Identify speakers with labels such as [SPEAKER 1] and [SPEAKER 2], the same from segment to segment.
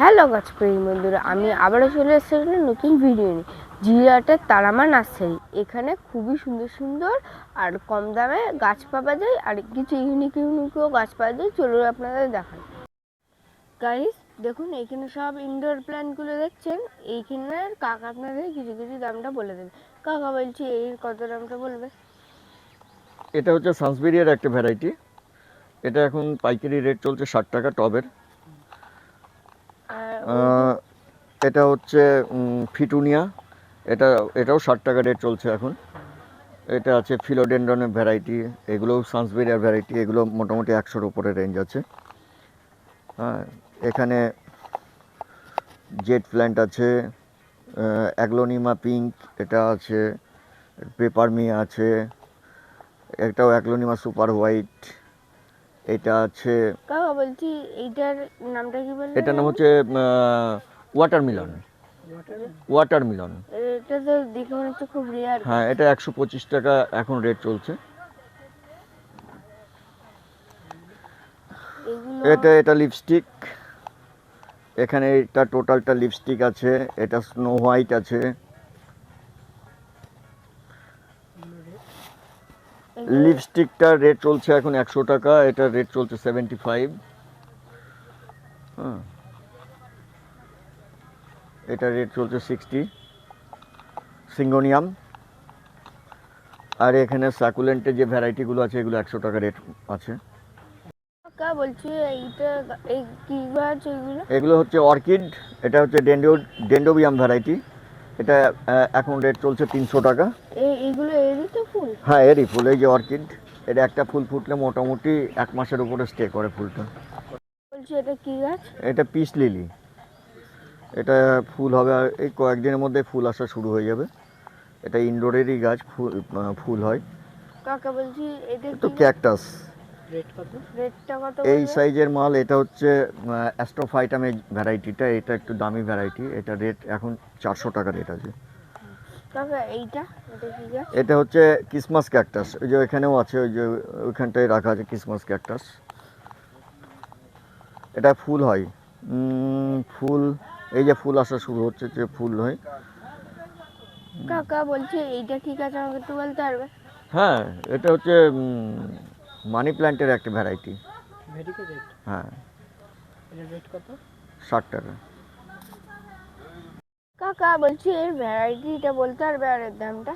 [SPEAKER 1] Hello গাছপ্রেমী বন্ধুরা, আমি আবারও চলে এসেছি একটা নতুন ভিডিও নিয়ে। জিরাটের তারামা নার্সারি। এখানে খুবই সুন্দর সুন্দর আর কম দামে গাছ পাওয়া যায় আর কিছু ইউনিক ইউনিকও গাছ পাওয়া যায়। চলুন আপনাদের দেখান গাইস দেখুন, এখানে সব ইনডোর প্ল্যান্টগুলো দেখছেন। এইখানের কাকা আপনাদের কিছু কিছু দামটা বলে দেবে। কাকা বলছি এর কত দামটা বলবে?
[SPEAKER 2] এটা হচ্ছে সানসবেরিয়ার একটা ভ্যারাইটি এটা এখন পাইকারি রেট চলছে ষাট টাকা টবের। এটা হচ্ছে ফিটুনিয়া। এটা, এটাও ষাট টাকা রেট চলছে এখন। এটা আছে ফিলোডেন্ডনের ভ্যারাইটি এগুলোও সানসবেরিয়ার ভ্যারাইটি এগুলো মোটামুটি একশোর উপরে রেঞ্জ আছে। হ্যাঁ এখানে জেট প্ল্যান্ট আছে অ্যাগ্লোনিমা পিঙ্ক এটা আছে পেপারমি আছে একটাও অ্যাগ্লোনিমা সুপার হোয়াইট এটা আছে
[SPEAKER 1] কাকা বলছি এইটার নামটা কি বলবেন
[SPEAKER 2] এটার নাম হচ্ছে ওয়াটারমিলন ওয়াটারমিলন
[SPEAKER 1] এটা তো দেখে মনে হচ্ছে খুব রেয়ার
[SPEAKER 2] হ্যাঁ এটা একশো পঁচিশ টাকা এখন রেট চলছে। এটা এটা লিপস্টিক এখানে এটা টোটালটা লিপস্টিক আছে এটা স্নো হোয়াইট আছে। লিপস্টিকটার রেট চলছে এখন একশো টাকা এটার রেট চলছে সেভেন্টি ফাইভ এটার রেট চলছে সিক্সটি সিঙ্গোনিয়াম। আর এখানে সাকুলেন্টের যে ভ্যারাইটিগুলো আছে এগুলো একশো টাকা রেট আছে।
[SPEAKER 1] এগুলো
[SPEAKER 2] হচ্ছে অর্কিড এটা হচ্ছে ডেন্ডো ডেন্ডোবিয়াম ভ্যারাইটি। এটা এখন রেট চলছে তিনশো টাকা। হ্যাঁ এরই ফুল এই যে অর্কিড এটা একটা ফুল ফুটলে মোটামুটি এক মাসের উপরে স্টে করে ফুলটা।
[SPEAKER 1] এটা কি গাছ?
[SPEAKER 2] এটা পিস লিলি। এটা ফুল হবে আর এই কয়েকদিনের মধ্যে ফুল আসা শুরু হয়ে যাবে। এটা ইনডোরেরই গাছ ফুল ফুল হয়।
[SPEAKER 1] কাকা বলছি এটা
[SPEAKER 2] তো ক্যাকটাস এই সাইজের মাল এটা হচ্ছে অ্যাস্ট্রোফাইটামের ভ্যারাইটিটা এটা একটু দামি ভ্যারাইটি এটা রেট এখন চারশো টাকা রেট আছে।
[SPEAKER 1] এটা
[SPEAKER 2] হচ্ছে ক্রিসমাস ক্যাকটাস ওই যে এখানেও আছে ওই যে ওইখানটায় রাখা আছে ক্রিসমাস ক্যাকটাস এটা ফুল হয়। ফুল এই যে ফুল আসা শুরু হচ্ছে যে ফুল হয়।
[SPEAKER 1] কাকা বলছে এইটা কি গাছ আমাকে একটু বলতে পারবে?
[SPEAKER 2] হ্যাঁ এটা হচ্ছে মানি প্ল্যান্টের একটা ভ্যারাইটি। হ্যাঁ। ষাট টাকা।
[SPEAKER 1] কাকা বলছি এর ভ্যারাইটিটা বলতে পারবে আর এর দামটা?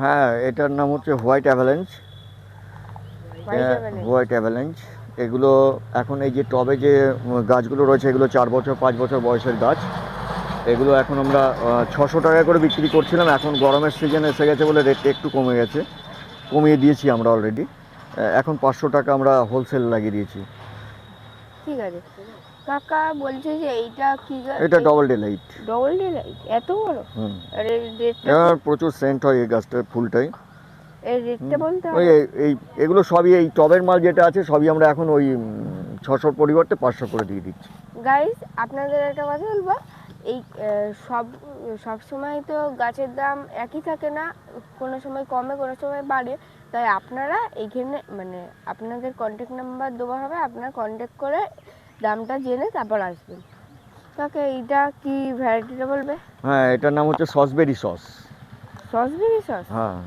[SPEAKER 2] হ্যাঁ এটার নাম হচ্ছে হোয়াইট অ্যাভালেন্স হোয়াইট অ্যাভালেন্স এগুলো এখন এই যে টবে যে গাছগুলো রয়েছে এগুলো চার বছর পাঁচ বছর বয়সের গাছ। এগুলো এখন আমরা ছশো টাকা করে বিক্রি করছিলাম। এখন গরমের সিজন এসে গেছে বলে রেটটা একটু কমে গেছে। কমিয়ে দিয়েছি আমরা অলরেডি এখন পাঁচশো টাকা আমরা হোলসেল লাগিয়ে দিয়েছি।
[SPEAKER 1] ঠিক আছে। কাকা বলছে যে এইটা কি
[SPEAKER 2] এটা ডবল ডেলাইট
[SPEAKER 1] ডবল ডিলাইট এত বড়?
[SPEAKER 2] হুম।
[SPEAKER 1] আর এর
[SPEAKER 2] প্রচুর সেন্ট হয় এই গাছটার ফুলটাই।
[SPEAKER 1] এর রেটটা বলতে
[SPEAKER 2] ওই এই- এই এগুলো সবই এই টবের মাল যেটা আছে সবই আমরা এখন ওই ছশোর পরিবর্তে পাঁচশো করে দিয়ে দিচ্ছি।
[SPEAKER 1] গাইস আপনাদের একটা কথা বলব? এই সব সব সময় তো গাছের দাম একই থাকে না। কোনো সময় কমে কোনো সময় বাড়ে। তাই আপনারা এইখানে মানে আপনাদের কন্ট্যাক্ট নাম্বার দেওয়া হবে। আপনারা কন্ট্যাক্ট করে দামটা জেনে তারপর আসবেন। কাকে এইটা কি ভ্যারাইটিটা বলবে?
[SPEAKER 2] হ্যাঁ এটার নাম হচ্ছে সসবেরি সস।
[SPEAKER 1] সসবেরি সস?
[SPEAKER 2] হ্যাঁ।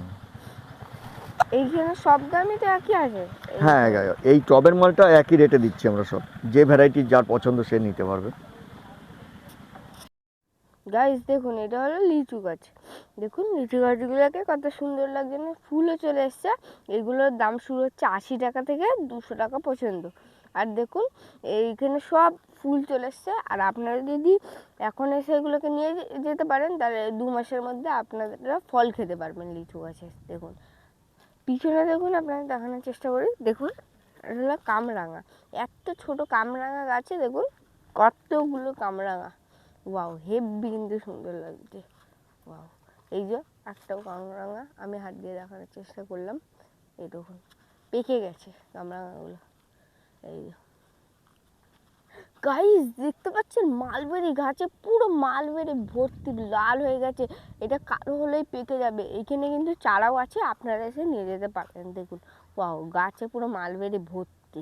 [SPEAKER 1] এইখানে সব দামই তো একই আছে।
[SPEAKER 2] হ্যাঁ এই টবের মালটা একই রেটে দিচ্ছি আমরা সব। যে ভ্যারাইটি যার পছন্দ সে নিতে পারবে।
[SPEAKER 1] গাইস দেখুন, এটা হলো লিচু গাছ। দেখুন, লিচু গাছগুলোকে কত সুন্দর লাগছে না? ফুলও চলে এসছে। এগুলোর দাম শুরু হচ্ছে আশি টাকা থেকে দুশো টাকা পর্যন্ত। আর দেখুন, এইখানে সব ফুল চলে এসছে। আর আপনারা যদি এখন এসে এগুলোকে নিয়ে যেতে পারেন, তাহলে দু মাসের মধ্যে আপনারা ফল খেতে পারবেন লিচু গাছে। দেখুন, পিছনে দেখুন আপনারা দেখানোর চেষ্টা করি। দেখুন, এটা হলো কামরাঙা। এত ছোট কামরাঙা গাছে, দেখুন, কতগুলো কামরাঙা। ওয়াও হেব্বি কিন্তু সুন্দর লাগছে। ওয়াও এই যে একটাও কামরাঙা আমি হাত দিয়ে দেখানোর চেষ্টা করলাম। দেখুন, পেকে গেছে কামরাঙাগুলো এই যে। গাইস দেখতে পাচ্ছেন? মালবেরি গাছে পুরো মালবেরি ভর্তি, লাল হয়ে গেছে। এটা কালো হলেই পেকে যাবে। এখানে কিন্তু চারাও আছে, আপনারা এসে নিয়ে যেতে পারেন। দেখুন ওয়াও গাছে পুরো মালবেরি ভর্তি।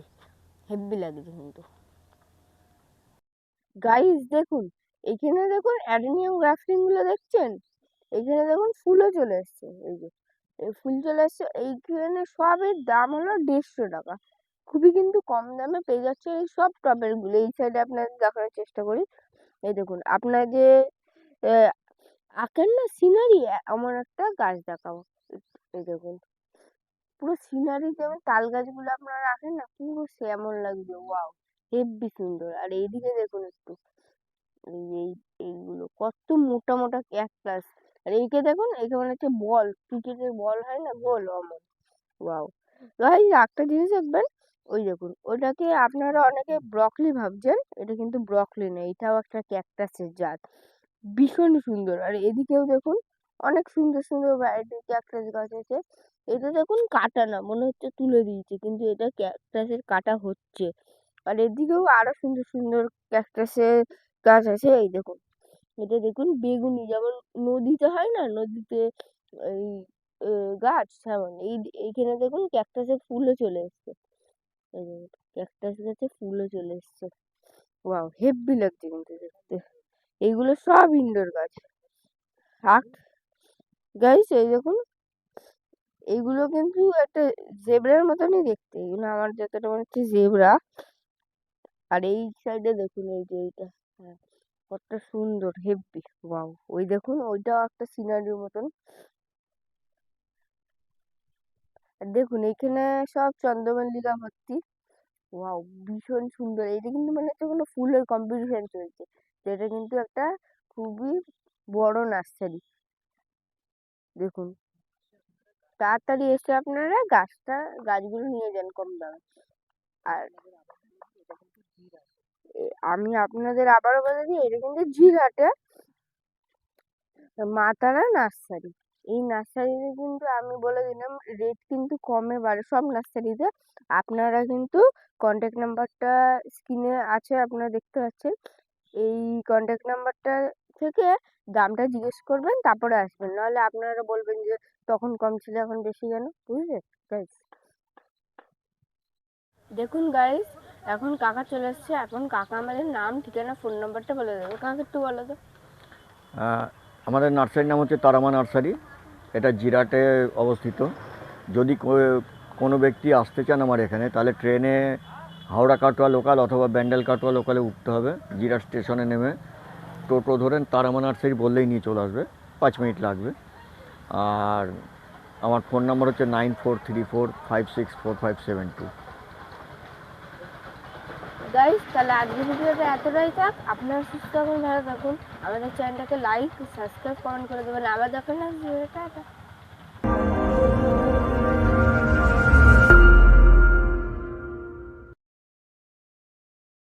[SPEAKER 1] হেব্বি লাগছে কিন্তু। গাইস দেখুন এখানে দেখুন অ্যাডেনিয়াম গ্রাফটিংগুলো দেখছেন? এখানে দেখুন ফুলও চলে এসছে, এই যে। এই ফুল চলে এসছে, এইখানে সবের দাম হলো দেড়শো টাকা। খুবই কিন্তু কম দামে পেয়ে যাচ্ছে এই সব টবেরগুলো। এই সাইডে আপনাদের দেখানোর চেষ্টা করি। এই দেখুন, আপনার যে আঁকেন না সিনারি এমন একটা গাছ দেখাবো। এই দেখুন, পুরো সিনারি যেমন তাল গাছগুলো আপনারা রাখেন না, পুরো সেমন লাগবে, ওয়াও, হেব্বি সুন্দর। আর এইদিকে দেখুন একটু এই এই, এইগুলো। কত মোটা মোটা ক্যাকটাস আর এইকে দেখুন, এইকে মনে হচ্ছে বল। ক্রিকেটের বল হয় না? গোল, অমন। ওয়াও ভাই, একটা জিনিস দেখবেন, ওই দেখুন, ওটাকে আপনারা অনেকে ব্রকলি ভাবছেন, এটা কিন্তু ব্রকলি না, এটাও একটা ক্যাকটাসের জাত। ভীষণ সুন্দর। আর এদিকেও দেখুন, অনেক সুন্দর সুন্দর ভ্যারাইটির ক্যাকটাস গাছ আছে। এটা দেখুন, কাটা না, মনে হচ্ছে তুলে দিয়েছে, কিন্তু এটা ক্যাকটাসের কাটা হচ্ছে। আর এদিকেও আরও সুন্দর সুন্দর ক্যাকটাসের গাছ আছে, এই দেখুন। এটা দেখুন, বেগুনি যেমন নদীতে হয় না, নদীতে এই গাছ তেমন। এই এইখানে দেখুন ক্যাকটাসের ফুলও চলে এসছে। দেখুন ক্যাকটাস গাছে ফুলও চলে এসছে। ওয়াও, হেব্বি লাগছে কিন্তু দেখতে। এইগুলো সব ইনডোর গাছ। আর গাইস এই দেখুন, এইগুলো কিন্তু একটা জেব্রার মতনই দেখতে। এগুলো আমার যতটা মনে হচ্ছে জেব্রা আর এই সাইডে দেখুন, এই যে এইটা। হ্যাঁ কত সুন্দর, হেব্বি, ওয়াও। ওই দেখুন, ওইটাও একটা সিনারির মতন। দেখুন এখানে সব চন্দ্রমল্লিকা ভর্তি। ওয়াও, ভীষণ সুন্দর। এটা কিন্তু মানে হচ্ছে কোনো ফুলের কম্পিটিশন চলছে। যেটা কিন্তু একটা খুবই বড় নার্সারি দেখুন। তাড়াতাড়ি এসে আপনারা গাছটা, গাছগুলো নিয়ে যান কম দামে। আর আমি আপনাদের আবারও বলে দিই, এটা কিন্তু জিরহাটে মা তারা নার্সারি। এই নার্সারিতে কিন্তু আমি বলে দিলাম রেট কিন্তু কমে বাড়ে সব নার্সারিতে। আপনারা কিন্তু কন্ট্যাক্ট নাম্বারটা স্ক্রিনে আছে, আপনারা দেখতে পাচ্ছেন। এই কন্ট্যাক্ট নাম্বারটা থেকে দামটা জিজ্ঞেস করবেন, তারপরে আসবেন। নাহলে আপনারা বলবেন যে, তখন কম ছিল, এখন বেশি কেন? বুঝলেন গাইস দেখুন গাইস এখন কাকা চলে এসছে, এখন কাকা আমাদের নাম, ঠিকানা ফোন নাম্বারটা বলে দেবে। কাকা একটু বলো তো।
[SPEAKER 2] আমাদের নার্সারির নাম হচ্ছে তারামা নার্সারি। এটা জিরাটে অবস্থিত। যদি কোনো ব্যক্তি আসতে চান আমার এখানে, তাহলে ট্রেনে হাওড়া কাটোয়া লোকাল অথবা ব্যান্ডেল কাটোয়া লোকালে উঠতে হবে। জিরা স্টেশনে নেমে টোটো ধরেন তারামা নার্সারি বললেই নিয়ে চলে আসবে। পাঁচ মিনিট লাগবে। আর আমার ফোন নাম্বার হচ্ছে nine four three four five six four five seven two
[SPEAKER 1] guys তাহলে আজকের ভিডিওটা এতটাই থাক। আপনারা সুস্থ থাকুন, ভালো থাকুন। আমাদের চ্যানেলটাকে লাইক সাবস্ক্রাইব কমেন্ট করে দেবেন। আবার দেখেন না ভিডিওটা